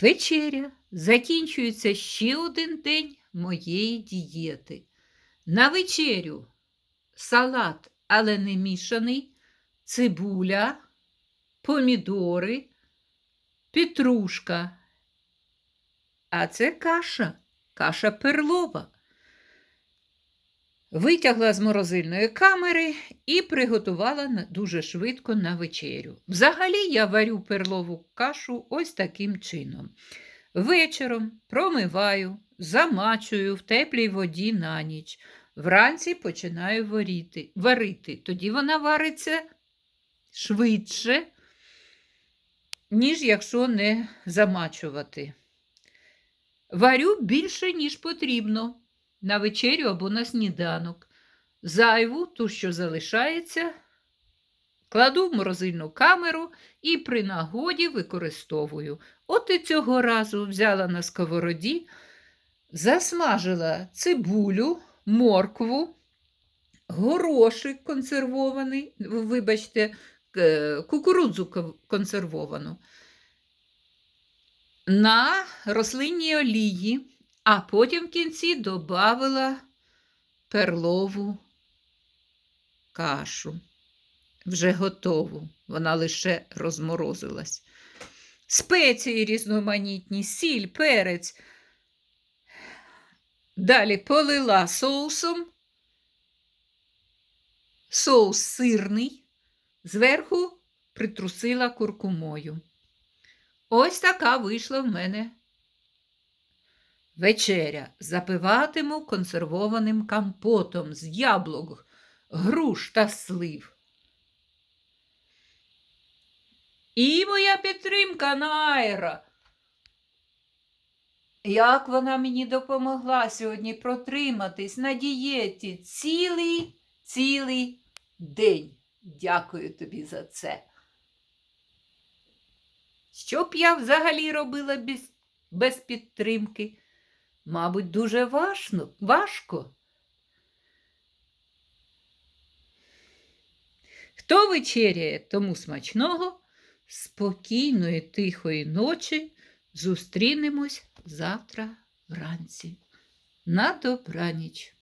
Вечеря закінчується ще один день моєї дієти. На вечерю салат, але не мішаний, цибуля, помідори, петрушка. А це каша, каша перлова. Витягла з морозильної камери і приготувала дуже швидко на вечерю. Взагалі я варю перлову кашу ось таким чином. Вечором промиваю, замачую в теплій воді на ніч. Вранці починаю варити, варити. Тоді вона вариться швидше, ніж якщо не замачувати. Варю більше, ніж потрібно на вечерю або на сніданок. Зайву, ту, що залишається, кладу в морозильну камеру і при нагоді використовую. От і цього разу взяла на сковороді, засмажила цибулю, моркву, горошик консервований, вибачте, кукурудзу консервовану. На рослинній олії, а потім в кінці додавила перлову кашу. Вже готову, вона лише розморозилась. Спеції різноманітні, сіль, перець. Далі полила соусом. Соус сирний, зверху притрусила куркумою. Ось така вийшла в мене вечеря. Запиватиму консервованим компотом з яблук, груш та слив. І моя підтримка Найра. Як вона мені допомогла сьогодні протриматись на дієті цілий цілий день. Дякую тобі за це. Що б я взагалі робила без, без підтримки? Мабуть, дуже важно, важко. Хто вечеряє, тому смачного, спокійної, тихої ночі зустрінемось завтра вранці. На добраніч.